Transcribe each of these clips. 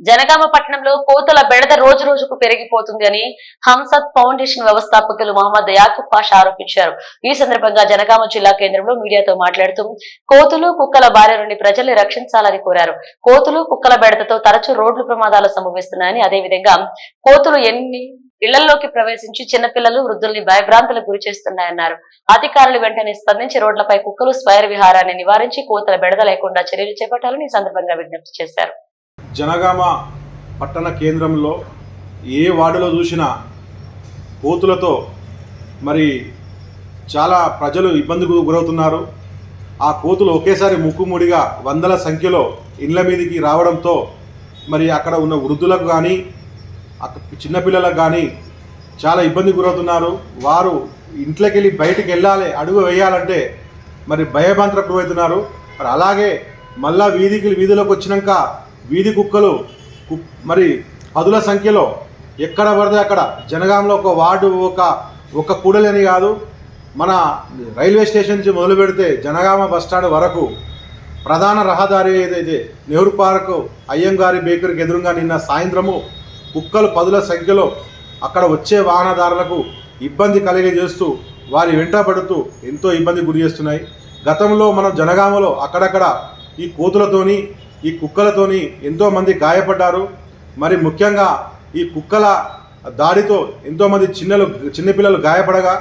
జనగామ పట్టణంలో కోతుల బెడద రోజు రోజుకు పెరిగిపోతుంది అని హంసత్ ఫౌండేషన్ వ్యవస్థాపకులు మహమ్మద్ యాకూబ్ పాషా ఆరోపించారు. ఈ సందర్భంగా జనగామ జిల్లా కేంద్రంలో మీడియాతో మాట్లాడుతూ కోతులు కుక్కల బారి నుండి ప్రజల్ని రక్షించాలని కోరారు. కోతులు కుక్కల బెడదతో తరచూ రోడ్లు ప్రమాదాలు సంభవిస్తున్నాయని అదేవిధంగా కోతులు ఎన్ని ఇళ్ళలోకి ప్రవేశించి చిన్నపిల్లలు వృద్ధుల్ని భయభ్రాంతులకు గురి చేస్తున్నాయన్నారు. అధికారులు వెంటనే స్పందించి రోడ్లపై కుక్కలు స్వైర విహారాన్ని నివారించి కోతల బెడద లేకుండా చర్యలు చేపట్టాలని ఈ సందర్భంగా విజ్ఞప్తి చేశారు. జనగామ పట్టణ కేంద్రంలో ఏ వార్డులో చూసినా కోతులతో మరి చాలా ప్రజలు ఇబ్బందికి గురవుతున్నారు. ఆ కోతులు ఒకేసారి ముక్కుముడిగా వందల సంఖ్యలో ఇండ్ల మీదకి రావడంతో మరి అక్కడ ఉన్న వృద్ధులకు కానీ అక్క చిన్నపిల్లలకు కానీ చాలా ఇబ్బంది గురవుతున్నారు. వారు ఇంట్లోకి వెళ్ళి బయటికి వెళ్ళాలి అడుగు వేయాలంటే మరి భయభ్రాంతలకు గురవుతున్నారు. మరి అలాగే మళ్ళా వీధికి వీధిలోకి వచ్చినాక వీధి కుక్కలు కు- మరి పదుల సంఖ్యలో ఎక్కడ పడితే అక్కడ. జనగాంలో ఒక వార్డు ఒక ఒక కూడలని కాదు. మన రైల్వే స్టేషన్ నుంచి మొదలు పెడితే జనగామ బస్టాండ్ వరకు ప్రధాన రహదారి ఏదైతే నెహ్రూ పార్క్ అయ్యంగారి బేకరీకి ఎదురుగా నిన్న సాయంత్రము కుక్కలు పదుల సంఖ్యలో అక్కడ వచ్చే వాహనదారులకు ఇబ్బంది కలిగజేస్తూ వారి వెంట పడుతూ ఎంతో ఇబ్బంది గురి చేస్తున్నాయి. గతంలో మనం జనగామలో అక్కడక్కడ ఈ కోతులతోని ఈ కుక్కలతోని ఎంతోమంది గాయపడ్డారు. మరి ముఖ్యంగా ఈ కుక్కల దాడితో ఎంతోమంది చిన్నలు చిన్నపిల్లలు గాయపడగా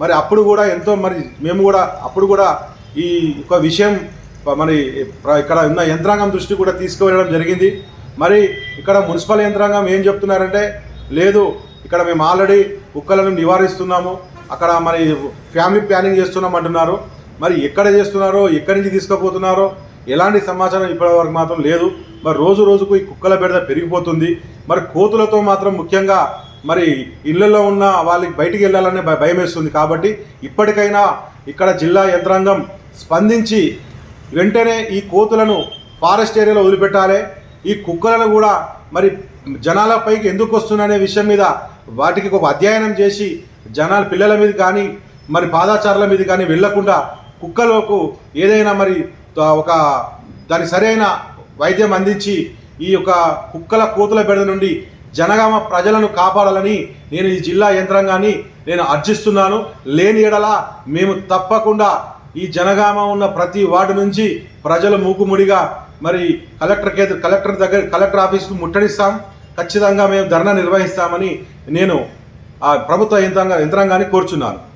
మరి అప్పుడు కూడా ఎంతో మరి మేము కూడా అప్పుడు కూడా ఈ ఒక విషయం మరి ఇక్కడ ఉన్న యంత్రాంగం దృష్టి కూడా తీసుకువెళ్ళడం జరిగింది. మరి ఇక్కడ మున్సిపల్ యంత్రాంగం ఏం చెప్తున్నారంటే లేదు ఇక్కడ మేము ఆల్రెడీ కుక్కలను నివారిస్తున్నాము. అక్కడ మరి ఫ్యామిలీ ప్లానింగ్ చేస్తున్నాం అంటున్నారు మరి ఎక్కడ చేస్తున్నారో ఎక్కడి నుంచి తీసుకుపోతున్నారో ఎలాంటి సమాచారం ఇప్పటివరకు మాత్రం లేదు. మరి రోజు రోజుకు ఈ కుక్కల బెడద పెరిగిపోతుంది. మరి కోతులతో మాత్రం ముఖ్యంగా మరి ఇళ్ళలో ఉన్న వాళ్ళకి బయటికి వెళ్ళాలనే భయ- భయం వేస్తుంది. కాబట్టి ఇప్పటికైనా ఇక్కడ జిల్లా యంత్రాంగం స్పందించి వెంటనే ఈ కోతులను ఫారెస్ట్ ఏరియాలో వదిలిపెట్టాలి. ఈ కుక్కలను కూడా మరి జనాల పైకి ఎందుకు వస్తుందనే విషయం మీద వాటికి ఒక అధ్యయనం చేసి జనాల పిల్లల మీద కానీ మరి పాదాచారుల మీద కానీ వెళ్ళకుండా కుక్కలకు ఏదైనా మరి ఒక దాని సరైన వైద్యం అందించి ఈ యొక్క కుక్కల కోతుల బెడద నుండి జనగామ ప్రజలను కాపాడాలని నేను ఈ జిల్లా యంత్రాంగాన్ని నేను అర్జిస్తున్నాను. లేని ఎడల మేము తప్పకుండా ఈ జనగామ ఉన్న ప్రతి వార్డు నుంచి ప్రజలు మూకుముడిగా మరి కలెక్టర్ కేంద్ర కలెక్టర్ దగ్గర కలెక్టర్ ఆఫీస్కు ముట్టడిస్తాం. ఖచ్చితంగా మేము ధర్నా నిర్వహిస్తామని నేను ఆ ప్రభుత్వ యంత్రాంగ యంత్రాంగాన్ని కోరుచున్నాను.